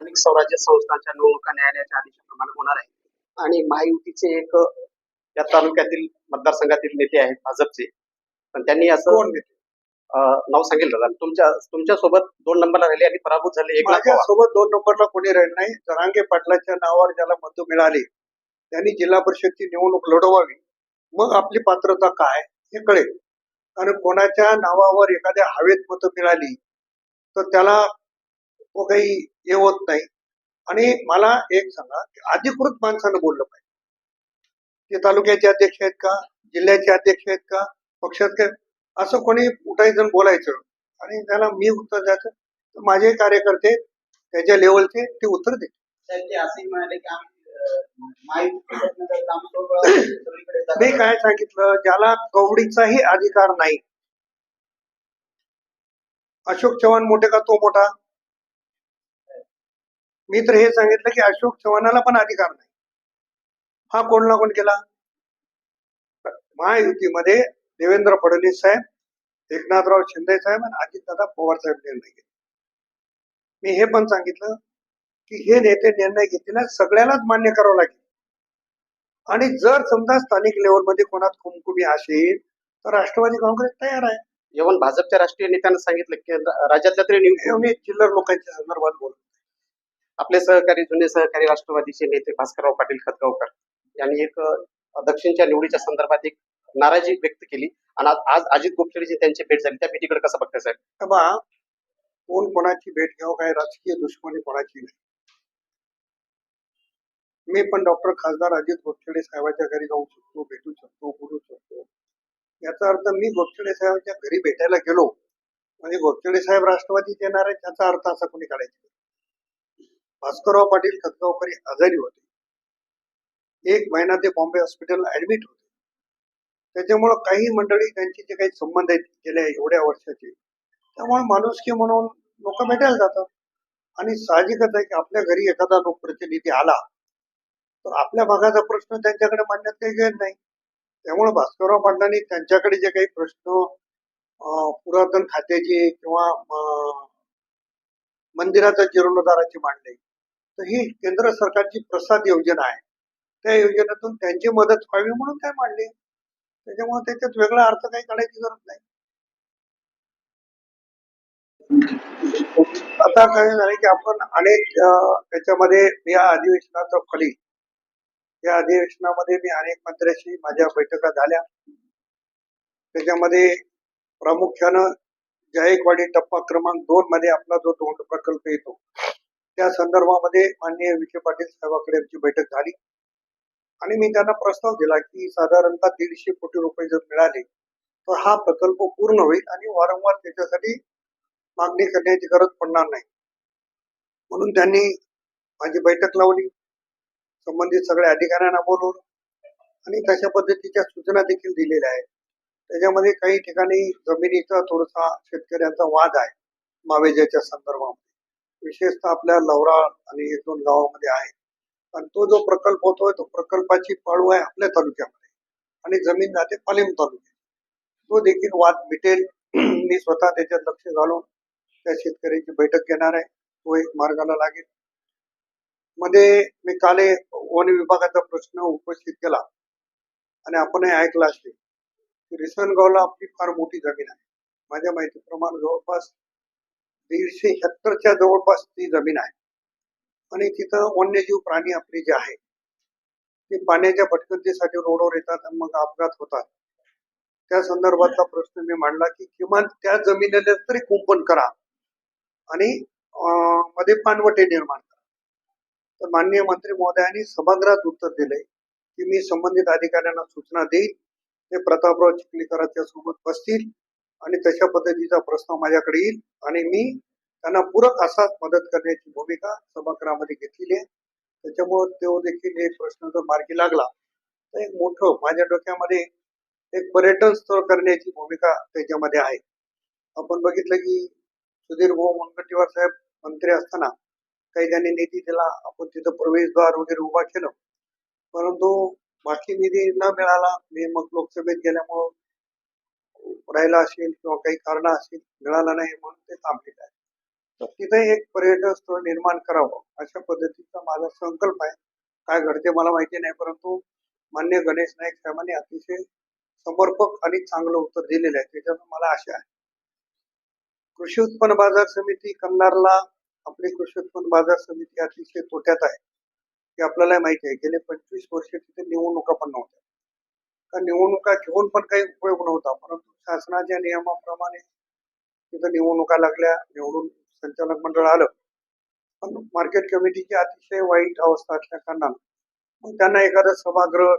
स्थानिक स्वराज्य संस्थांच्या निवडणुका न्यायालयाच्या आदेशाप्रमाणे होणार आहे. आणि महायुतीचे एक या तालुक्यातील मतदारसंघातील नेते आहेत भाजपचे. पण त्यांनी असं नाव सांगितलं दादा. तुमच्या तुमच्यासोबत दोन नंबरला राहिले आणि पराभूत झाले. एक. सोबत दोन नंबरला कोणी राहील नाही. जरांगे पाटलाच्या नावावर ज्याला मतं मिळाली त्यांनी जिल्हा परिषदची निवडणूक लढवावी. मग आपली पात्रता काय हे कळेल. आणि कोणाच्या नावावर एखाद्या हवेत मतं मिळाली तर त्याला तो काही हे होत नाही. आणि मला एक सांगा की अधिकृत माणसानं बोललं पाहिजे. ते तालुक्याचे अध्यक्ष आहेत का? जिल्ह्याचे अध्यक्ष आहेत का? पक्षात काय असं कोणी उठायचं बोलायचं आणि त्याला मी उत्तर द्यायचं तर माझे कार्यकर्ते त्याच्या लेवलचे ते उत्तर देतील. साहेब ते असंही म्हणाले की आम्ही अं, महायुतीकडनं ताबडतोब सगळीकडे जागा- मी काय सांगितलं ज्याला कवडीचाही अधिकार नाही. अशोक चव्हाण मोठे का तो मोठा? मी तर हे सांगितलं की अशोक चव्हाणाला पण अधिकार नाही. हा कोण ना कोण केला? महायुतीमध्ये देवेंद्र फडणवीस साहेब एकनाथराव शिंदे साहेब आणि अजितदादा पवार साहेब निर्णय घेतले. मी हे पण सांगितलं की हे नेते निर्णय घेतलेला सगळ्यालाच मान्य करावं लागेल. आणि जर समजा स्थानिक लेवलमध्ये कोणात कुमकुमी असेल तर राष्ट्रवादी काँग्रेस तयार आहे. जेवण भाजपच्या राष्ट्रीय नेत्यानं सांगितलं की राज्यातल्या तरी चिल्लर लोकांच्या संदर्भात बोलतो. आपले सहकारी जुने सहकारी राष्ट्रवादीचे नेते भास्करराव पाटील खतगावकर यांनी एक दक्षिणच्या निवडीच्या संदर्भात एक नाराजी व्यक्त केली. आणि आज- आज अजित गोपचडेची त्यांची भेट झाली. त्या भेटीकडे कसं बघताय साहेब? कोण कोणाची भेट घ्यावं काय राजकीय दुश्मनी कोणाची नाही. मी पण डॉक्टर खासदार अजित गोपछडे साहेबांच्या घरी जाऊ शकतो भेटू शकतो बोलू शकतो. याचा अर्थ मी गोपछडे साहेबांच्या घरी भेटायला गेलो. म्हणजे गोपछडे साहेब राष्ट्रवादीत येणार आहे त्याचा अर्थ असा कोणी काढायचा भास्करराव पाटील खतगावकर आजारी होते. एक महिना ते बॉम्बे हॉस्पिटलला ऍडमिट होते. त्याच्यामुळं काही मंडळी त्यांचे जे काही संबंध आहेत गेल्या एवढ्या वर्षाचे त्यामुळे माणुसकी म्हणून लोक भेटायला जातात. आणि साहजिकच आहे की आपल्या घरी एखादा लोकप्रतिनिधी आला तर आपल्या भागाचा प्रश्न त्यांच्याकडे मांडण्यात काही गैर नाही. त्यामुळे भास्करराव पाटलांनी त्यांच्याकडे जे काही प्रश्न पुरातन खात्याचे किंवा मंदिराच्या जीर्णोद्धाराचे मांडले. तर ही केंद्र सरकारची प्रसाद योजना आहे. त्या योजनेतून त्यांची मदत व्हावी म्हणून काय मांडले. त्याच्यामुळे त्याच्यात वेगळा अर्थ काही काढायची गरज नाही. आता काय झालं की आपण अनेक त्याच्यामध्ये या अधिवेशनाचा फली या अधिवेशनामध्ये मी अनेक मंत्र्याशी माझ्या बैठका झाल्या. त्याच्यामध्ये प्रामुख्यानं जायकवाडी टप्पा क्रमांक दोन मध्ये आपला जो तोंड प्रकल्प येतो त्या संदर्भामध्ये माननीय विखे पाटील साहेबांकडे आमची बैठक झाली. आणि मी त्यांना प्रस्ताव दिला की साधारणतः दीडशे कोटी रुपये जर मिळाले तर हा प्रकल्प पूर्ण होईल आणि वारंवार त्याच्यासाठी मागणी करण्याची गरज पडणार नाही. म्हणून त्यांनी माझी बैठक लावली संबंधित सगळ्या अधिकाऱ्यांना बोलवलं आणि तशा पद्धतीच्या सूचना देखील दिलेल्या आहेत. त्याच्यामध्ये काही ठिकाणी जमिनीचा थोडासा शेतकऱ्यांचा वाद आहे मावेजाच्या संदर्भामध्ये. विशेषतः आपल्या लवरा आणि एक दोन गावामध्ये आहे आणि तो जो प्रकल्प होतोय तो प्रकल्पाची पाळू आहे आपल्या तालुक्यामध्ये आणि जमीन जाते पालिम तालुक्यात. तो देखील वाद मिटेल. मी स्वतः त्याच्यात लक्ष घालून त्या शेतकऱ्याची बैठक घेणार आहे. तो एक मार्गाला लागेल. मध्ये मी काल वन विभागाचा प्रश्न उपस्थित केला आणि आपणही ऐकला असेल की रिसनगावला आपली फार मोठी जमीन आहे. माझ्या माहितीप्रमाणे जवळपास दीडशे हेक्टरच्या जवळपास ती जमीन आहे. आणि तिथं वन्यजीव प्राणी आपले जे आहे ते पाण्याच्या भटकंतीसाठी रोडवर येतात आणि मग अपघात होतात. त्या संदर्भातला प्रश्न मी मांडला की किमान त्या जमिनीला तरी कुंपण करा आणि मध्ये पानवटे निर्माण करा. तर माननीय मंत्री महोदयांनी सभागृहात उत्तर दिले की मी संबंधित अधिकाऱ्यांना सूचना देईल ते प्रतापराव चिखलीकरांच्या सोबत बसतील आणि तशा पद्धतीचा प्रश्न माझ्याकडे येईल. आणि मी त्यांना पूरक असा मदत करण्याची भूमिका सभागृहामध्ये घेतलेली आहे. त्याच्यामुळे तो देखील एक प्रश्न जर मार्गी लागला तर एक मोठं माझ्या डोक्यामध्ये एक पर्यटन स्थळ करण्याची भूमिका त्याच्यामध्ये आहे. आपण बघितलं की सुधीर भाऊ मुनगंटीवार साहेब मंत्री असताना काही त्यांनी निधी दिला आपण तिथं प्रवेशद्वार वगैरे उभा केलं. परंतु बाकी निधी न मिळाला मी मग लोकसभेत गेल्यामुळं राहिला असेल किंवा काही कारण असेल मिळाला नाही म्हणून ते थांबलेलं आहे. तर तिथे एक पर्यटन स्थळ निर्माण करावं अशा पद्धतीचा माझा संकल्प आहे. काय घडते मला माहिती नाही परंतु मान्य गणेश नाईक साहेबांनी अतिशय समर्पक आणि चांगलं उत्तर दिलेलं आहे. त्याच्यात मला आशा आहे. कृषी उत्पन्न बाजार समिती कन्नारला आपली कृषी उत्पन्न बाजार समिती अतिशय तोट्यात आहे. हे आपल्याला माहिती आहे. गेले पंचवीस वर्ष तिथे निवडणुका पण नव्हत्या. निवडणुका घेऊन पण काही उपयोग नव्हता परंतु शासनाच्या नियमाप्रमाणे तिथं निवडणुका लागल्या निवडून संचालक मंडळ आलं. पण मार्केट कमिटीची अतिशय वाईट अवस्था असल्या कारणानं त्यांना एखादं सभागृह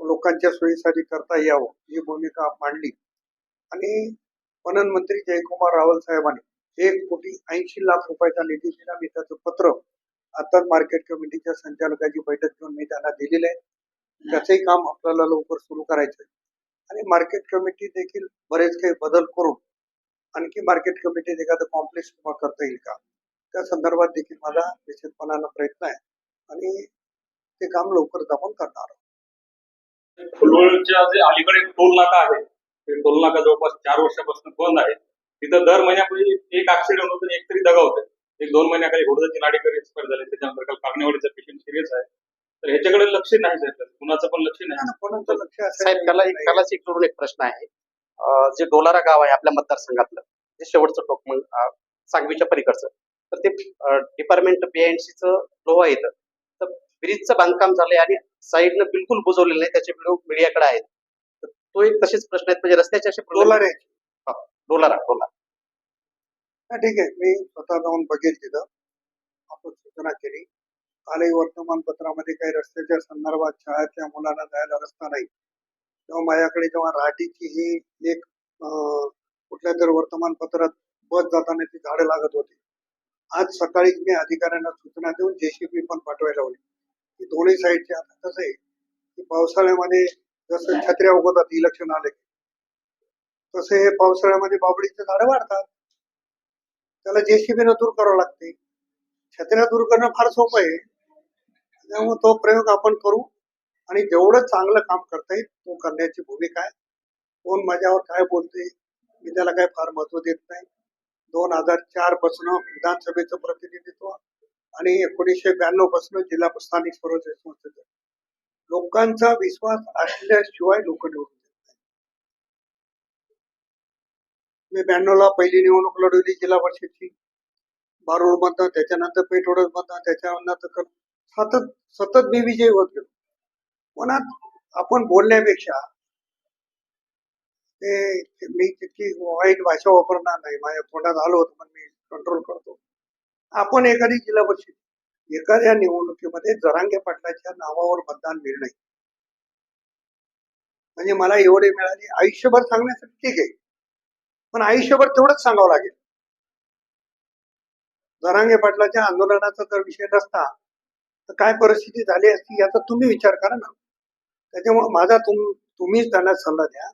लोकांच्या सोयीसाठी करता यावं ही भूमिका मांडली. आणि पणन मंत्री जयकुमार रावल साहेबांनी एक कोटी ऐंशी लाख रुपयाचा निधी दिला मी त्याचं पत्र आताच मार्केट कमिटीच्या संचालकाची बैठक घेऊन मी त्यांना दिलेलं आहे. त्याचंही काम आपल्याला लवकर सुरू करायचं आहे आणि मार्केट कमिटी देखील बरेच काही बदल करून आणखी मार्केट कमिटीत एखादं कॉम्प्लेक्स उभा करता येईल का? त्या संदर्भात देखील माझा निश्चितपणानं प्रयत्न आहे. आणि ते काम लवकरच आपण करणार आहोत. फुलवळच्या जे अलीकडे टोल नाका आहे ते टोल नाका जवळपास चार वर्षापासून बंद आहे. तिथं दर महिन्यापूर्वी एक ऍक्सिडेंट होतं एक तरी दगा होते. एक दोन महिन्याखाली घोडदाची लाडेकर एक्सपायर झाले त्याच्यानंतर काल कागणेवाडीचा पेशंट सिरियस आहे. तर ह्याच्याकडे लक्ष नाही द्यायचं कुणाचं पण लक्ष नाही. कोणाचं लक्ष साहेब त्याला एक त्यालाच एक जोडून एक प्रश्न आहे. अं, जे डोलारा गाव आहे आपल्या मतदारसंघातलं जे शेवटचं टोक मग अं, सांगवीच्या पलीकडचं. तर ते डिपार्टमेंट बीएनसीचं लोहा येतं तर ब्रिजचं बांधकाम झालंय आणि साईडनं बिलकुल बुजवलेलं नाही. त्याचे व्हिडिओ मीडियाकडे आहेत. तर तो एक तसेच प्रश्न आहेत. म्हणजे रस्त्याचे असे problem- डोलार. आहे डोलारा डोलारा. हा, ठीक आहे. मी स्वतः जाऊन बघेल तिथं. आपण सूचना केली. कालही वर्तमानपत्रामध्ये काही रस्त्याच्या संदर्भात शाळेतल्या मुलांना जायला रस्ता नाही. तेव्हा माझ्याकडे जेव्हा राहटीची ही एक अं, कुठल्या तर वर्तमानपत्रात बस जाताना ती झाडं लागत होती. आज सकाळीच मी अधिकाऱ्यांना सूचना देऊन जेसीबी पण पाठवायला लावली. दोन्ही साईडचे आता कसं आहे की पावसाळ्यामध्ये जसं छत्र्या उगवतात इलेक्शन आले तसे हे पावसाळ्यामध्ये बाबडीचे झाडं वाढतात. त्याला जेसीबीनं दूर करावं लागते. छत्र्या दूर करणं फार सोपं आहे. त्यामुळे तो प्रयोग आपण करू. आणि जेवढं चांगलं काम करता येईल तो करण्याची भूमिका आहे. कोण माझ्यावर काय बोलते मी त्याला काय फार महत्त्व देत नाही. दोन हजार चारपासून विधानसभेचं प्रतिनिधित्व आणि एकोणीसशे ब्याण्णवपासून जिल्हा स्थानिक स्वराज्य संस्थेचं. लोकांचा विश्वास असल्याशिवाय लोक निवडून देत नाही मी ब्याण्णवला पहिली निवडणूक लढवली जिल्हा परिषदची. बारूड मधनं त्याच्यानंतर पेठोडस मधनं त्याच्यानंतर सतत सतत मी विजयी होत गेलो. मनात आपण बोलण्यापेक्षा ते मी तितकी वाईट भाषा वापरणार नाही. माझ्या तोंडात आलो होतं पण मी कंट्रोल करतो. आपण एखादी जिल्हा परिषद एखाद्या निवडणुकीमध्ये जरांगे पाटलाच्या नावावर मतदान निर्णय. म्हणजे मला एवढे मिळाले आयुष्यभर सांगण्यासाठी ठीक आहे. पण आयुष्यभर तेवढंच सांगावं लागेल. जरांगे पाटलाच्या आंदोलनाचा जर विषय नसता तर काय परिस्थिती झाली असती याचा तुम्ही विचार करा ना. त्याच्यामुळे माझा तुम तुम्हीच त्यांना सल्ला द्या.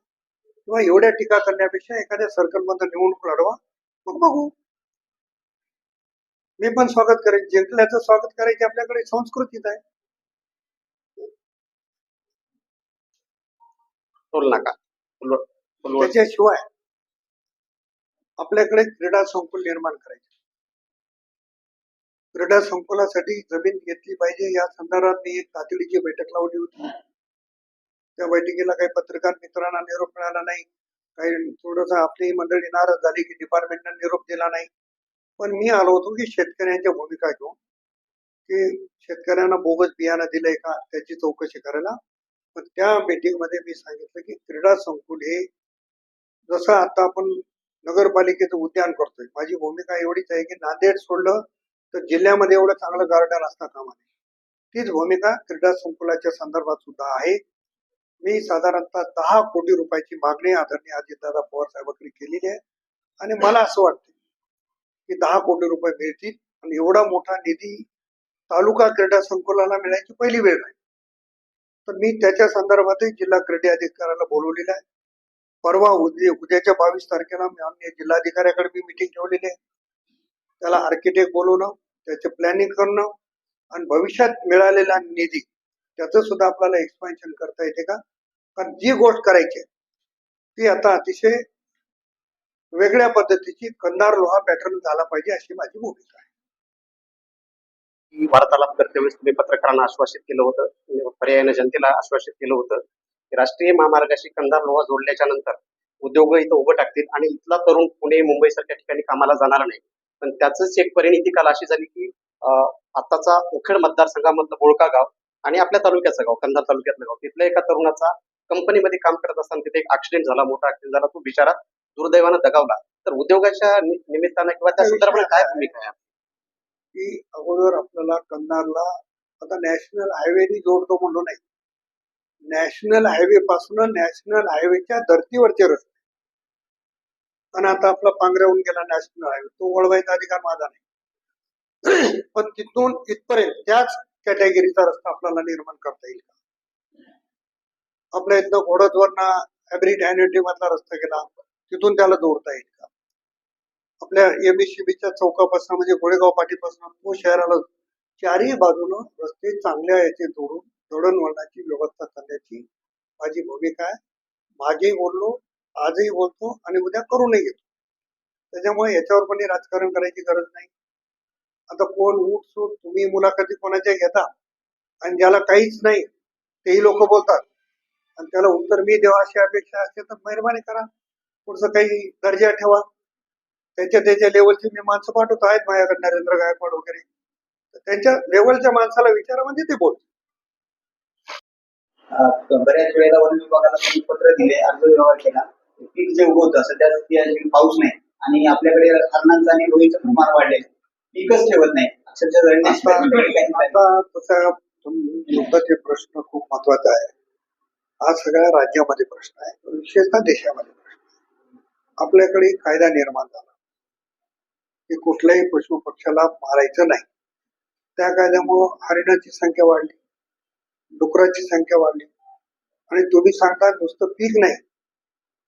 किंवा एवढ्या टीका करण्यापेक्षा एखाद्या सर्कलमध्ये निवडणूक लढवा. मग बघू. मी पण स्वागत करेन. जिंकल्याचं स्वागत करायची आपल्याकडे संस्कृतीच आहे. त्याच्याशिवाय आपल्याकडे क्रीडा संकुल निर्माण करायचे. क्रीडा संकुलासाठी जमीन घेतली पाहिजे. या संदर्भात मी एक तातडीची बैठक लावली होती. त्या बैठकीला काही पत्रकार मित्रांना निरोप मिळाला नाही. काही थोडस आपली मंडळी नाराज झाली की डिपार्टमेंटने निरोप दिला नाही. पण मी आलो होतो की शेतकऱ्यांच्या भूमिका घेऊन. की शेतकऱ्यांना बोगस बियाणं दिलंय का त्याची चौकशी करायला. पण त्या मीटिंगमध्ये मी सांगितलं की क्रीडा संकुल हे जसं आता आपण नगरपालिकेचं उद्यान करतोय. माझी भूमिका एवढीच आहे की नांदेड सोडलं तर जिल्ह्यामध्ये एवढं चांगलं गार्डन असता कामा नये तीच भूमिका क्रीडा संकुलाच्या संदर्भात सुद्धा आहे. मी साधारणतः दहा कोटी रुपयाची मागणी आदरणीय अजितदादा पवार साहेबांकडे केलेली आहे. आणि मला असं वाटतं की दहा कोटी रुपये मिळतील आणि एवढा मोठा निधी तालुका क्रीडा संकुलाला मिळायची पहिली वेळ आहे. तर मी त्याच्या संदर्भातही जिल्हा क्रीडा अधिकाऱ्याला बोलवलेलं आहे. परवा उद्या उद्याच्या बावीस तारखेला जिल्हाधिकाऱ्याकडे मी मिटिंग ठेवलेली आहे. त्याला आर्किटेक्ट बोलवणं त्याचे प्लॅनिंग करणं आणि भविष्यात मिळालेला निधी त्याचं सुद्धा आपल्याला एक्सपान्शन करता येते का? कारण जी गोष्ट करायची आहे ती आता अतिशय वेगळ्या पद्धतीची कंदार लोहा पॅटर्न झाला पाहिजे अशी माझी भूमिका आहे. की वार्तालाप करते तुम्ही पत्रकारांना आश्वासित केलं होतं पर्यायाने जनतेला आश्वासित केलं होतं की राष्ट्रीय महामार्गाशी कंधार लोहा जोडल्याच्या नंतर उद्योग इथं उभं टाकतील आणि इथला तरुण पुणे मुंबई सारख्या ठिकाणी कामाला जाणार नाही. पण त्याच एक परिणिती काल अशी झाली की आताचा उखेड मतदारसंघामधलं बोळका गाव आणि आपल्या तालुक्याचं गाव कंधार तालुक्यातलं गाव. तिथल्या एका तरुणाचा कंपनीमध्ये काम करत असताना तिथे एक ऍक्सिडेंट झाला मोठा ऍक्सिडेंट झाला. तो बिचारा दुर्दैवानं दगावला. तर उद्योगाच्या निमित्तानं किंवा त्या संदर्भात काय भूमिका आहे? की अगोदर आपल्याला कंधारला आता नॅशनल हायवेनी जोडतो म्हणलो नाही. नॅशनल हायवे पासून नॅशनल हायवेच्या धर्तीवरचे रस्ते. आणि आता आपला पांघऱ्याहून गेला नॅशनल हायवे तो वळवायचा अधिकार माझा नाही. पण तिथून इथपर्यंत त्याच कॅटेगरीचा रस्ता आपल्याला निर्माण करता येईल का? आपल्या इथनं घोडदवरना हॅब्रिड हॅनिटी मधला रस्ता गेला तिथून त्याला जोडता येईल का? आपल्या एमएसीबीच्या चौकापासून म्हणजे गोळेगाव पाठीपासून तो शहराला चारही बाजूनं रस्ते चांगल्या याचे जोडून दळणवळणाची व्यवस्था करण्याची माझी भूमिका आहे. मागे बोललो आजही बोलतो आणि उद्या करूनही घेतो. त्याच्यामुळे याच्यावर पण राजकारण करायची गरज नाही. आता कोण उठ सूट तुम्ही मुलाखती कोणाच्या घेता? आणि ज्याला काहीच नाही तेही लोक बोलतात. आणि त्याला उत्तर मी देवा अशी अपेक्षा असते तर मेहरबानी करा. पुढचं काही दर्जा ठेवा. त्याच्या त्याच्या लेवलची मी माणसं पाठवतो आहेत माझ्याकडे नरेंद्र गायकवाड वगैरे. तर त्यांच्या लेवलच्या माणसाला विचारा म्हणजे ते बोलतो बऱ्याच वेळेला वन विभागाला पत्र दिले अर्ज व्यवहार केला. पीक जे उगवतं स्थिती अशी पाऊस नाही. आणि आपल्याकडे हरणांचा आणि लोणीचं प्रमाण वाढले पीकच ठेवत नाही. अक्षरशः मुद्दाचे प्रश्न खूप महत्त्वाचा आहे. हा सगळ्या राज्यामध्ये प्रश्न आहे. विशेषतः देशामध्ये प्रश्न आहे. आपल्याकडे कायदा निर्माण झाला. की कुठल्याही पशु पक्षाला मारायचं नाही. त्या कायद्यामुळं हरिणाची संख्या वाढली डुकराची संख्या वाढली. आणि तुम्ही सांगता नुसतं पीक नाही.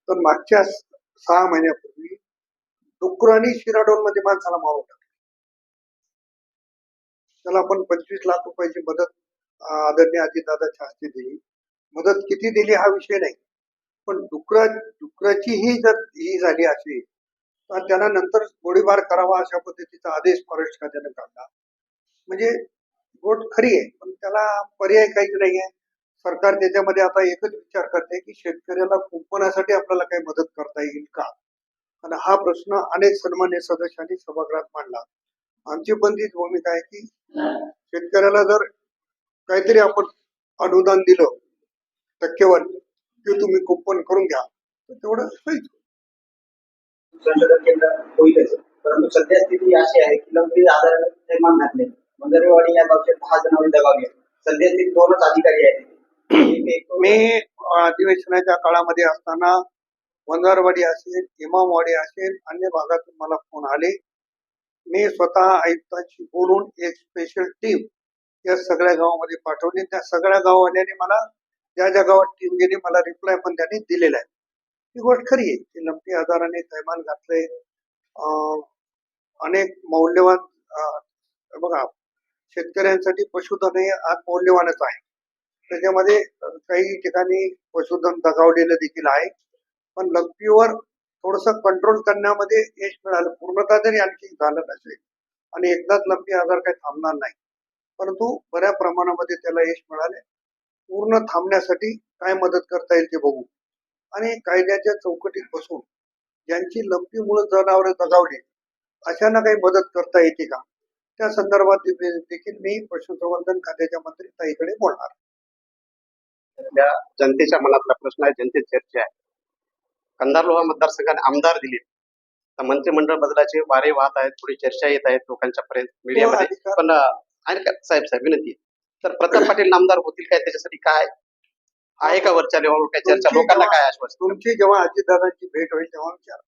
तर मागच्या सहा महिन्यापूर्वी डुकरांनी शिराडोनमध्ये माणसाला मारून टाकले. त्याला आपण पंचवीस लाख रुपयाची मदत आदरणीय अजितदादाच्या हस्ते दिली. मदत किती दिली हा विषय नाही. पण डुकरा डुकराची ही जर ही झाली अशी तर त्याला नंतर गोळीबार करावा अशा पद्धतीचा आदेश फॉरेस्ट खात्याने काढला. म्हणजे गोट खरी आहे पण त्याला पर्याय काहीच नाही आहे सरकार त्याच्यामध्ये आता एकच विचार करते की शेतकऱ्याला कुंपणासाठी आपल्याला काही मदत करता येईल का? आणि हा प्रश्न अनेक सन्मान्य सदस्यांनी सभागृहात मांडला. आमची पण तीच भूमिका आहे की शेतकऱ्याला जर काहीतरी आपण अनुदान दिलं टक्केवारी की तुम्ही कुंपण करून घ्या तर तेवढं होईल. परंतु सध्या स्थिती अशी आहे की लंबी आधार निर्माण घातले मंदरवाडी या गावचे दहा जणांनी दगावले सध्या स्थिती दोनच अधिकारी आहेत. मी अधिवेशनाच्या काळामध्ये असताना वंजारवाडी असेल इमामवाडी असेल अन्य भागातून मला फोन आले. मी स्वतः आयुक्तांशी बोलून एक स्पेशल टीम या सगळ्या गावामध्ये पाठवली. त्या सगळ्या गाववाल्याने मला ज्या ज्या गावात टीम गेली मला रिप्लाय पण त्यांनी दिलेला आहे. ही गोष्ट खरी आहे की लंपी आजाराने थैमान घातले. अनेक मौल्यवान बघा शेतकऱ्यांसाठी पशुधन हे आज मौल्यवानच आहे. त्याच्यामध्ये काही ठिकाणी पशुधन दगावलेलं देखील आहे. पण लंपीवर थोडस कंट्रोल करण्यामध्ये यश मिळालं. पूर्णतः जरी आणखी झालं नसेल. आणि एकदाच लंपी आजार काही थांबणार नाही. परंतु बऱ्या प्रमाणामध्ये त्याला यश मिळाले. पूर्ण थांबण्यासाठी काय मदत करता येईल ते बघू. आणि कायद्याच्या चौकटीत बसून ज्यांची लंपीमुळे जनावरे दगावली अशांना काही मदत करता येते का? त्या संदर्भात देखील मी पशुसंवर्धन खात्याच्या मंत्री ताईकडे बोलणार. आपल्या जनतेच्या मनातला प्रश्न आहे जनतेत चर्चा आहे. कंधार लोहा मतदारसंघाने आमदार दिले. तर मंत्रिमंडळ बदलाचे वारे वाहत आहेत थोडी चर्चा येत आहेत लोकांच्या पर्यंत मीडियामध्ये. अधिकार- पण आणि काय साहेब साहेब विनंती. तर प्रताप पाटील आमदार होतील काय? त्याच्यासाठी काय? आहे का वरच्या लेवलवर काय चर्चा? लोकांना काय आश्वासन? तुमची जेव्हा अजितदादांची भेट होईल तेव्हा विचार.